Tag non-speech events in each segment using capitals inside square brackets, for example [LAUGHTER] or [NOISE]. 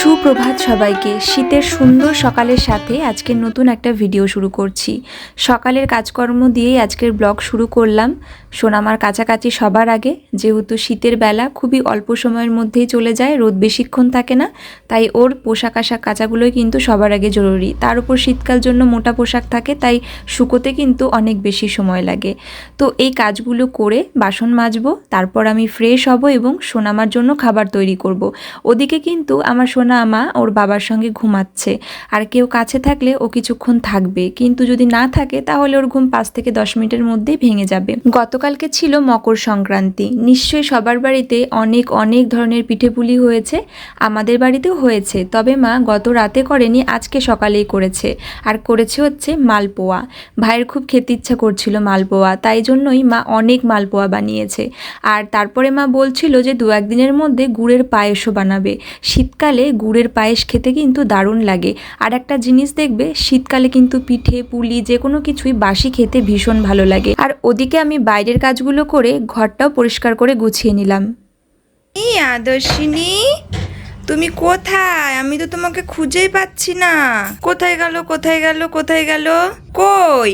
সুপ্রভাত সবাইকে। শীতের সুন্দর সকালের সাথে আজকে নতুন একটা ভিডিও শুরু করছি। সকালের কাজকর্ম দিয়েই আজকের ব্লগ শুরু করলাম। সোনামার কাছাকাছি সবার আগে, যেহেতু শীতের বেলা খুবই অল্প সময়ের মধ্যেই চলে যায়, রোদ বেশিক্ষণ থাকে না, তাই ওর পোশাক আশাক কাচাগুলোই কিন্তু সবার আগে জরুরি। তার উপর শীতকাল জন্য মোটা পোশাক থাকে, তাই শুকোতে কিন্তু অনেক বেশি সময় লাগে। তো এই কাজগুলো করে বাসন মাজবো, তারপর আমি ফ্রেশ হব এবং সোনামার জন্য খাবার তৈরি করব। ওদিকে কিন্তু আমার সোনা মা ওর বাবার সঙ্গে ঘুমাচ্ছে। আর কেউ কাছে থাকলে ও কিছুক্ষণ থাকবে, কিন্তু যদি না থাকে তাহলে ওর ঘুম পাঁচ থেকে দশ মিনিটের মধ্যেই ভেঙে যাবে। গতকালকে ছিল মকর সংক্রান্তি। নিশ্চয়ই সবার বাড়িতে অনেক অনেক ধরনের পিঠেপুলি হয়েছে, আমাদের বাড়িতেও হয়েছে। তবে মা গত রাতে করেনি, আজকে সকালেই করেছে। আর করেছে হচ্ছে মালপোয়া। ভাইয়ের খুব খেতে ইচ্ছা করছিল মালপোয়া, তাই জন্যই মা অনেক মালপোয়া বানিয়েছে। আর তারপরে মা বলছিল যে দু একদিনের মধ্যে গুড়ের পায়েসও বানাবে। শীতকালে গুড়ের পায়েস খেতে কিন্তু দারুণ লাগে। আর একটা জিনিস দেখবে, শীতকালে কিন্তু পিঠে, পুলি যে কোনো কিছুই বাসি খেতে ভীষণ ভালো লাগে। আর ওদিকে আমি বাইরের কাজগুলো করে ঘরটাও পরিষ্কার করে গুছিয়ে নিলাম। এই আদর্শিনী, তুমি কোথায়? আমি তো তোমাকে খুঁজেই পাচ্ছি না। কোথায় গেল কোথায় গেল কোথায় গেল? কই?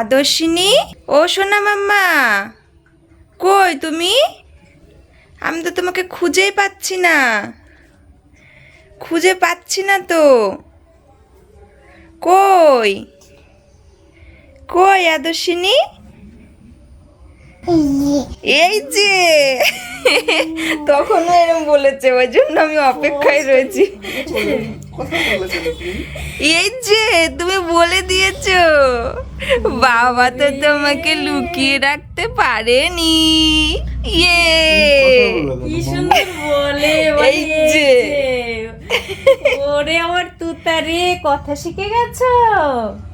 আদর্শিনী, ও সোনা মাম্মা, কই তুমি? আমি তো তোমাকে খুঁজেই পাচ্ছি না। খুঁজে পাচ্ছি না তো। কই? কই আদর্শিনী? এই যে। তখনও এরকম বলেছে ওই জন্য আমি অপেক্ষায় রয়েছি। এই যে তুমি বলে দিয়েছ। বাবা তো তোমাকে লুকিয়ে রাখতে পারেনি। ইয়ে। কি সুন্দর বলে এই যে। ওরে আমার তুতারে কথা শিখে গেছো?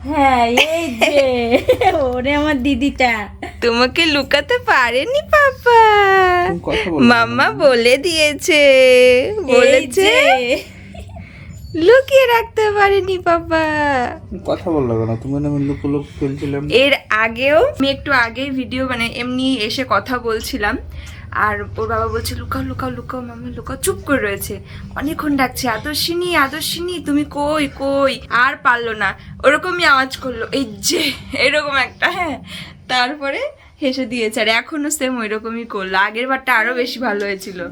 হ্যাঁ এই যে ওরে আমার দিদিটা। তোমাকে লুকাতে পারেনি পাপা। মাম্মা বলে দিয়েছে বলেছে। লুকিয়ে রাখতে পারেনি পাপা। কথা বলল কেন? তুমি না লুকো লুক খেলছিলাম। এর আগেও আমি একটু আগে ভিডিও মানে এমনি এসে কথা বলছিলাম। আর ওর বাবা বলছে, লুকাও লুকাও লুকাও, মামা, লুকাও, চুপ করে রয়েছে। অনেকক্ষণ ডাকছে, আদর্শিনী আদর্শিনী, তুমি কই কই? আর পারল না। ওরকমই আওয়াজ করল, এই যে, এরকম একটা হ্যাঁ। তারপরে হেসে দিয়েছে, আর এখনও সেম ওই রকমই করল। আগের বারটা আরও বেশি ভালো হয়েছিল।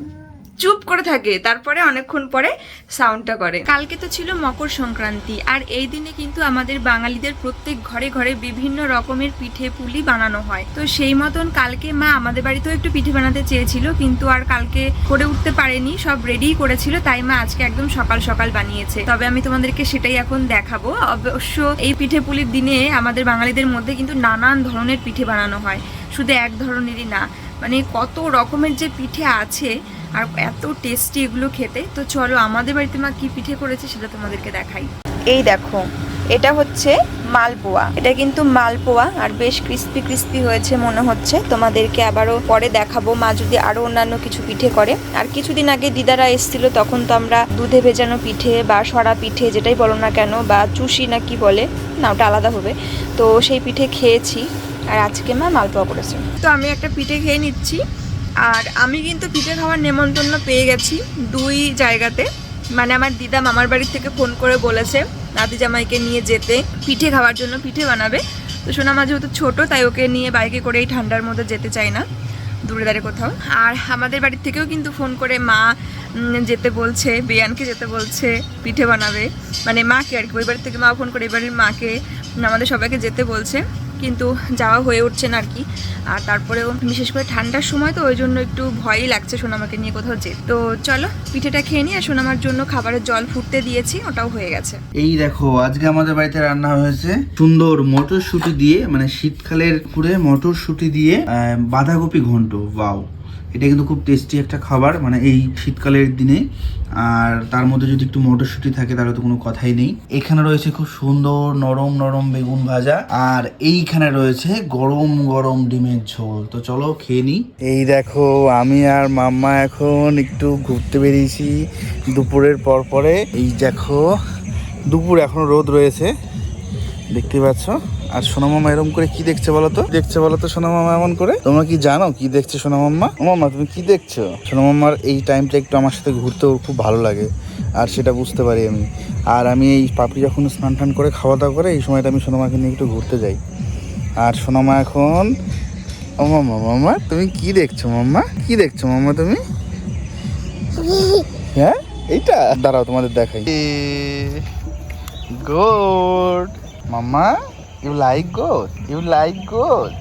চুপ করে থাকে, তারপরে অনেকক্ষণ পরে সাউন্ডটা করে। কালকে তো ছিল মকর সংক্রান্তি, আর এই দিনে কিন্তু আমাদের বাঙালিদের প্রত্যেক ঘরে ঘরে বিভিন্ন রকমের পিঠে পুলি বানানো হয়। তো সেই মতন কালকে মা আমাদের বাড়িতেও একটু পিঠে বানাতে চেয়েছিল, কিন্তু আর কালকে করে উঠতে পারেনি, সব রেডি করেছিল, তাই মা আজকে একদম সকাল সকাল বানিয়েছে। তবে আমি তোমাদেরকে সেটাই এখন দেখাবো। অবশ্য এই পিঠে পুলির দিনে আমাদের বাঙালিদের মধ্যে কিন্তু নানান ধরনের পিঠে বানানো হয়। শুধু এক ধরনেরই না মানে কত রকমের যে পিঠে আছে আর এত টেস্টি এগুলো খেতে। তো চলো, আমাদের বাড়িতে মা কি পিঠে করেছে সেটা তোমাদেরকে দেখাই। এই দেখো, এটা হচ্ছে মালপোয়া। এটা কিন্তু মালপোয়া আর বেশ ক্রিস্পি ক্রিস্পি হয়েছে মনে হচ্ছে। তোমাদেরকে আবারও পরে দেখাবো। মা যদি আরও অন্যান্য কিছু পিঠে করে। আর কিছুদিন আগে দিদারা এসেছিল, তখন তো আমরা দুধে ভেজানো পিঠে বা সরা পিঠে যেটাই বলো না কেন, বা চুষি না কি বলে, না, ওটা আলাদা হবে। তো সেই পিঠে খেয়েছি। আর আজকে মা মালপোয়া করেছে। তো আমি একটা পিঠে খেয়ে নিচ্ছি। আর আমি কিন্তু পিঠে খাওয়ার নেমন্তন্ন পেয়ে গেছি দুই জায়গাতে। মানে আমার দিদা মামার বাড়ি থেকে ফোন করে বলেছে, দাদি জামাইকে নিয়ে যেতে, পিঠে খাওয়ার জন্য পিঠে বানাবে। তো সোনামা যেহেতু ছোটো, তাই ওকে নিয়ে বাইকে করে এই ঠান্ডার মধ্যে যেতে চাই না, দূরে দাঁড়িয়ে কোথাও। আর আমাদের বাড়ির থেকেও কিন্তু ফোন করে মা যেতে বলছে, বেয়ানকে যেতে বলছে, পিঠে বানাবে। মানে মাকে আর কি, ওই বাড়ি থেকে মা ফোন করে, এবারের মাকে, আমাদের সবাইকে যেতে বলছে। কিন্তু যাওয়া হয়ে উঠছে না আর কি। আর তারপরেও বিশেষ করে ঠান্ডার সময় তো ওই জন্য একটু ভয়ই লাগছে সোনামাকে নিয়ে কোথাও যেতে। তো চলো, পিঠেটা খেয়ে নিয়ে আর সোনামার জন্য খাবারের জল ফুটতে দিয়েছি, ওটাও হয়ে গেছে। এই দেখো, আজকে আমাদের বাড়িতে রান্না হয়েছে সুন্দর মটরশুঁটি দিয়ে মানে শীতকালের পুরে মটরশুঁটি দিয়ে বাঁধাকপি ঘন্ট বাও এটা কিন্তু খুব টেস্টি একটা খাবার মানে এই শীতকালের দিনে। আর তার মধ্যে যদি একটু মটরশুঁটি থাকে, তাহলে তো কোনো কথাই নেই। এখানে রয়েছে খুব সুন্দর নরম নরম বেগুন ভাজা, আর এইখানে রয়েছে গরম গরম ডিমের ঝোল। তো চলো খেয়ে নিই। এই দেখো, আমি আর মাম্মা এখন একটু ঘুরতে বেরিয়েছি দুপুরের পর পরে। এই দেখো, দুপুর এখনও রোদ রয়েছে। দেখতে পাচ্ছ? আর সোনা মামা এরকম করে কি দেখছে বলো তো? দেখছে বলো তো সোনা মামা এমন করে? তোমরা কি জানো কি দেখছে সোনা মাম্মা, তুমি কি দেখছ? সোনা মাম্মার এই টাইমটা একটু আমার সাথে ঘুরতে খুব ভালো লাগে, আর সেটা বুঝতে পারি আমি। আর আমি এই পাপড়ি যখন স্নান টান করে খাওয়া দাওয়া করে, এই সময়টা আমি সোনামাকে নিয়ে একটু ঘুরতে যাই। আর সোনামা এখন, ও মাম্মা মাম্মা, তুমি কি দেখছ মাম্মা? কি দেখছ মাম্মা তুমি? হ্যাঁ এইটা? দাঁড়াও তোমাদের দেখাই। Good mamma you like goat you like goat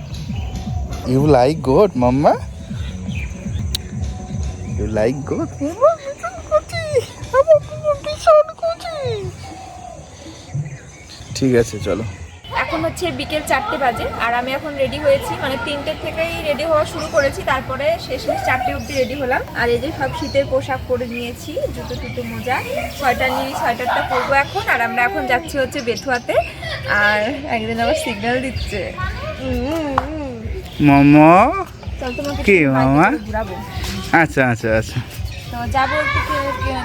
you like goat mamma? You like goat mamma? ঠিক আছে, চলো। এখন হচ্ছে বিকেল চারটে বাজে, আর আমি এখন রেডি হয়েছি। মানে তিনটে থেকেই রেডি হওয়া শুরু করেছি, তারপরে শেষমেশ চারটে অবধি রেডি হলাম। আর এই যে সব শীতের পোশাক পরে নিয়েছি, জুতো টুতো মোজা, সোয়েটার নিয়ে, সোয়েটারটা পরবো এখন। আর আমরা এখন যাচ্ছি হচ্ছে বেথুয়াতে। আর একদিন আবার সিগন্যাল দিচ্ছে। মামা? কি মামা? আচ্ছা আচ্ছা আচ্ছা। তো যাব একটু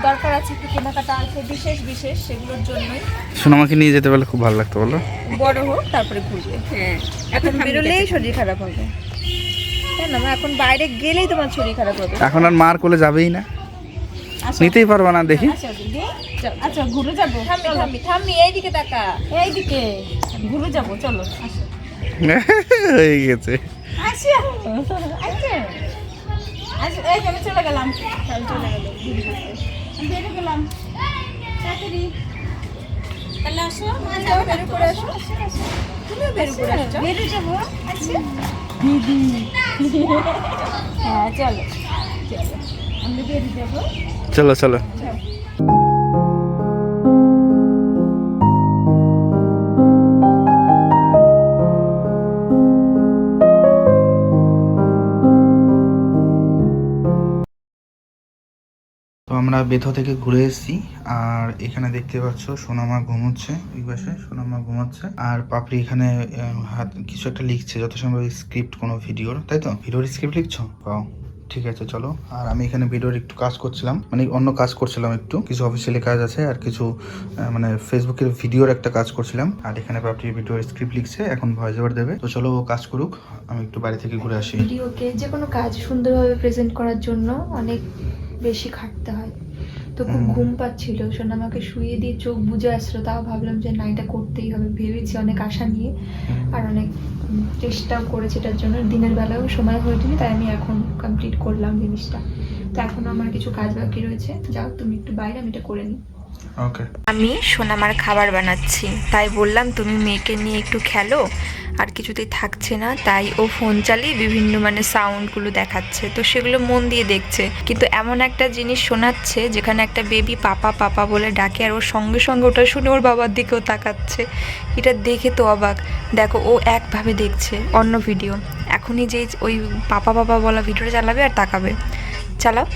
দরকার আছে একটু কেনাকাটা আছে বিশেষ বিশেষ সেগুলোর জন্যই। সোনামাকে নিয়ে যেতে পারলে খুব ভালো লাগতো বলো। বড় হোক তারপরে ঘুরবে। হ্যাঁ এখন বেরোলেই শরীর খারাপ হবে। তাই না এখন বাইরে গেলেই তোমার শরীর খারাপ হবে। এখন আর মার কোলে যাবেই না। নিতেই পারব না দেখি। আচ্ছা ঘুরে যাব থামি থামি এইদিকে তাকা। এইদিকে। ঘুরে যাব চলো [LAUGHS] হয়ে গেছে। আমি চলে গেলাম। চলে গেলাম আমি তাড়াতাড়ি তাহলে আসো বের করে আসো। তুমিও বের করে আসো। বেরো যাব। আচ্ছা। দিদি। হ্যাঁ চলো। চলো আমরা বেরিয়ে যাব। চলো চলো। তো আমরা বেথা থেকে ঘুরে এসেছি, আর এখানে দেখতে পাচ্ছ সোনামা ঘুমোচ্ছে ওই পাশে সোনামা ঘুমাচ্ছে। আর পাপড়ি এখানে হাত কিছু একটা লিখছে যত সম্ভব স্ক্রিপ্ট কোনো ভিডিওর তাই তো? ভিডিওর স্ক্রিপ্ট লিখছো? পাও ঠিক আছে, চলো। আর আমি এখানে ভিডিওর একটু কাজ করছিলাম। মানে অন্য কাজ করছিলাম একটু। কিছু অফিসিয়ালি কাজ আছে আর কিছু মানে ফেসবুকের ভিডিওর একটা কাজ করছিলাম। আর এখানে পাপড়ি ভিডিওর স্ক্রিপ্ট লিখছে, এখন ভয়েস ওভার দেবে। তো চলো ও কাজ করুক, আমি একটু বাড়ি থেকে ঘুরে আসি। ভিডিওকে যে কোনো কাজ সুন্দরভাবে প্রেজেন্ট করার জন্য অনেক বেশি খাটতে হয়। তো খুব ঘুম পাচ্ছিল শোনা আমাকে শুয়ে দিয়ে চোখ বুঝে আসলো। তাও ভাবলাম যে না এটা করতেই হবে। ভেবেছি অনেক আশা নিয়ে আর অনেক চেষ্টাও করেছি এটার জন্য। দিনের বেলাও সময় হয়ে ওঠেনি তাই আমি এখন কমপ্লিট করলাম জিনিসটা। তো এখন আমার কিছু কাজ বাকি রয়েছে। যাও তুমি একটু বাইরে আমি এটা করে নিই। আমি সোনামার খাবার বানাচ্ছি। তাই বললাম তুমি মেয়েকে নিয়ে একটু খেলো। আর কিছুতেই থাকছে না, তাই ও ফোন চালিয়ে বিভিন্ন মানে সাউন্ডগুলো দেখাচ্ছে। তো সেগুলো মন দিয়ে দেখছে। কিন্তু এমন একটা জিনিস শোনাচ্ছে, যেখানে একটা বেবি পাপা পাপা বলে ডাকে, আর ওর সঙ্গে সঙ্গে ওটা শুনে ওর বাবার দিকেও তাকাচ্ছে। এটা দেখে তো অবাক। দেখো, ও একভাবে দেখছে, অন্য ভিডিও এখনই যে ওই পাপা পাপা বলা ভিডিওটা চালাবে আর তাকাবে। চালাও।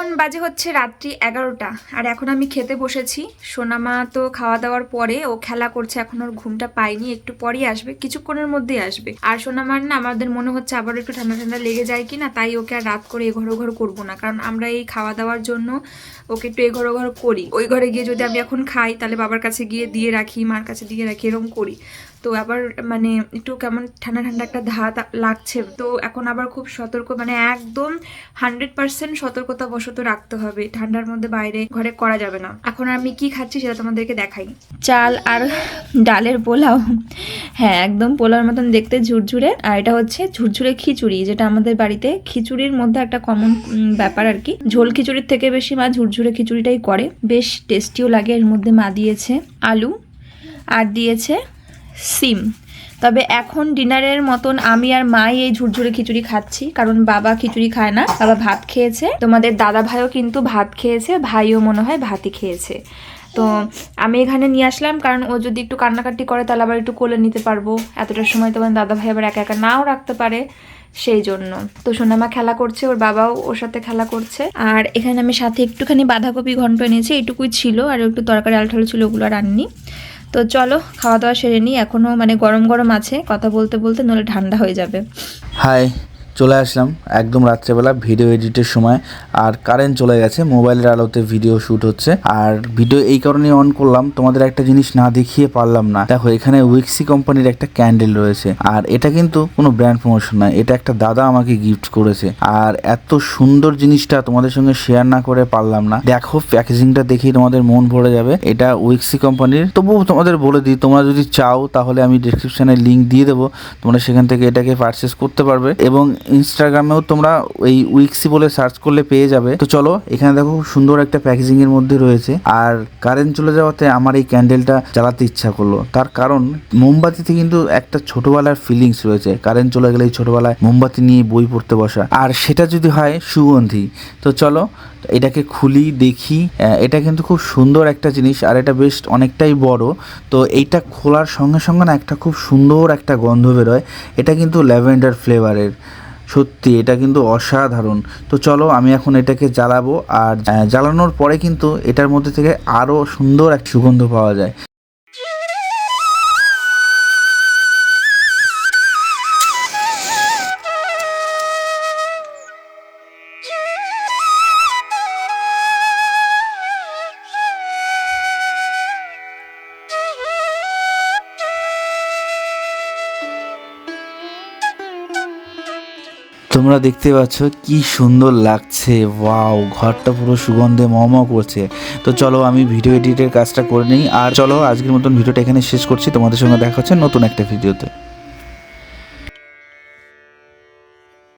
এখন বাজে হচ্ছে রাত্রি এগারোটা, আর এখন আমি খেতে বসেছি। সোনামা তো খাওয়া দাওয়ার পরে ও খেলা করছে, এখন ওর ঘুমটা পায়নি, একটু পরেই আসবে, কিছুক্ষণের মধ্যেই আসবে। আর সোনামার না আমাদের মনে হচ্ছে আবার একটু ঠান্ডা ঠান্ডা লেগে যায় কি না তাই ওকে আর রাত করে এঘর ওঘর করব না। কারণ আমরা এই খাওয়া দাওয়ার জন্য ওকে একটু এঘর ওঘর করি। ওই ঘরে গিয়ে যদি আমি এখন খাই, তাহলে বাবার কাছে গিয়ে দিয়ে রাখি, মার কাছে দিয়ে রাখি, এরকম করি। তো আবার মানে একটু কেমন ঠান্ডা ঠান্ডা একটা ধাত লাগছে। তো এখন আবার খুব সতর্ক মানে একদম হান্ড্রেড পার্সেন্ট সতর্কতা বশত রাখতে হবে। ঠান্ডার মধ্যে বাইরে ঘরে করা যাবে না। এখন আমি কি খাচ্ছি সেটা তোমাদেরকে দেখাই। চাল আর ডালের পোলাও। হ্যাঁ একদম পোলাওর মতন দেখতে ঝুরঝুরে। আর এটা হচ্ছে ঝুরঝুরে খিচুড়ি, যেটা আমাদের বাড়িতে খিচুড়ির মধ্যে একটা কমন ব্যাপার আর কি। ঝোল খিচুড়ির থেকে বেশি মা ঝুরঝুরে খিচুড়িটাই করে। বেশ টেস্টিও লাগে। এর মধ্যে মা দিয়েছে আলু, আর দিয়েছে সিম। তবে এখন ডিনারের মতন আমি আর মাই এই ঝুরঝুরে খিচুড়ি খাচ্ছি, কারণ বাবা খিচুড়ি খায় না, বাবা ভাত খেয়েছে। তোমাদের দাদা ভাইও কিন্তু ভাত খেয়েছে, ভাইও মনে হয় ভাতই খেয়েছে। তো আমি এখানে নিয়ে আসলাম, কারণ ও যদি একটু কান্নাকাটি করে তাহলে আবার একটু কোলে নিতে পারব। এতটা সময় তোমার দাদা ভাই আবার একা একা নাও রাখতে পারে, সেই জন্য। তো সোনামা খেলা করছে, ওর বাবাও ওর সাথে খেলা করছে। আর এখানে আমি সাথে একটুখানি বাঁধাকপি ঘন্ট এনেছি এটুকুই ছিল, আর একটু তরকারি আলঠালো ছিল, ওগুলো আর আননি। তো চলো, খাওয়া দাওয়া সেরে নিই। এখনও মানে গরম গরম আছে। কথা বলতে বলতে নলে ঠান্ডা হয়ে যাবে। হাই চলে আসলাম। একদম রাত্রেবেলা ভিডিও এডিটের সময়। আর কারেন্ট চলে গেছে মোবাইলের আলোতে ভিডিও শ্যুট হচ্ছে। আর ভিডিও এই কারণে অন করলাম, তোমাদের একটা জিনিস না দেখিয়ে পারলাম না। দেখো, এখানে উইক্সি কোম্পানির একটা ক্যান্ডেল রয়েছে। আর এটা কিন্তু কোনো ব্র্যান্ড প্রমোশন নয়, এটা একটা দাদা আমাকে গিফট করেছে। আর এত সুন্দর জিনিসটা তোমাদের সঙ্গে শেয়ার না করে পারলাম না। দেখো প্যাকেজিংটা দেখেই তোমাদের মন ভরে যাবে। এটা উইক্সি কোম্পানির তবুও তোমাদের বলে দিই, তোমরা যদি চাও, তাহলে আমি ডিসক্রিপশনে লিঙ্ক দিয়ে দেবো। তোমরা সেখান থেকে এটাকে পারচেস করতে পারবে। এবং ইনস্টাগ্রামেও তোমরা এই উইক্সি বলে সার্চ করলে পেয়ে যাবে। তো চলো, এখানে দেখো সুন্দর একটা প্যাকেজিং এর মধ্যে রয়েছে। আর কারেন্ট চলে যাওয়াতে আমার এই ক্যান্ডেলটা জ্বালাতে ইচ্ছা করল। তার কারণ, মোমবাতিতে কিন্তু একটা ছোটবেলার ফিলিংস রয়েছে। কারেন্ট চলে গেলে ছোটবেলায় মোমবাতি নিয়ে বই পড়তে বসা। আর সেটা যদি হয়, সুগন্ধি। তো চলো এটাকে খুলি, দেখি। এটা কিন্তু খুব সুন্দর একটা জিনিস, আর এটা বেশ অনেকটাই বড়। তো এইটা খোলার সঙ্গে সঙ্গে না একটা খুব সুন্দর একটা গন্ধ বেরোয়। এটা কিন্তু ল্যাভেন্ডার ফ্লেভারের, সত্যি, এটা কিন্তু অসাধারণ। তো চলো, আমি এখন এটাকে জ্বালাবো, আর জ্বালানোর পরে কিন্তু এটার মধ্যে থেকে আরও সুন্দর এক সুগন্ধ পাওয়া যায়। তোমরা দেখতে পাচ্ছ কি সুন্দর লাগছে। ওয়াও, ঘরটা পুরো সুগন্ধে মম করছে। তো চলো আমি ভিডিও এডিটের কাজটা করে নিই। আর চলো আজকের মতন ভিডিওটা এখানে শেষ করছি। তোমাদের সঙ্গে দেখা হচ্ছে নতুন একটা ভিডিওতে।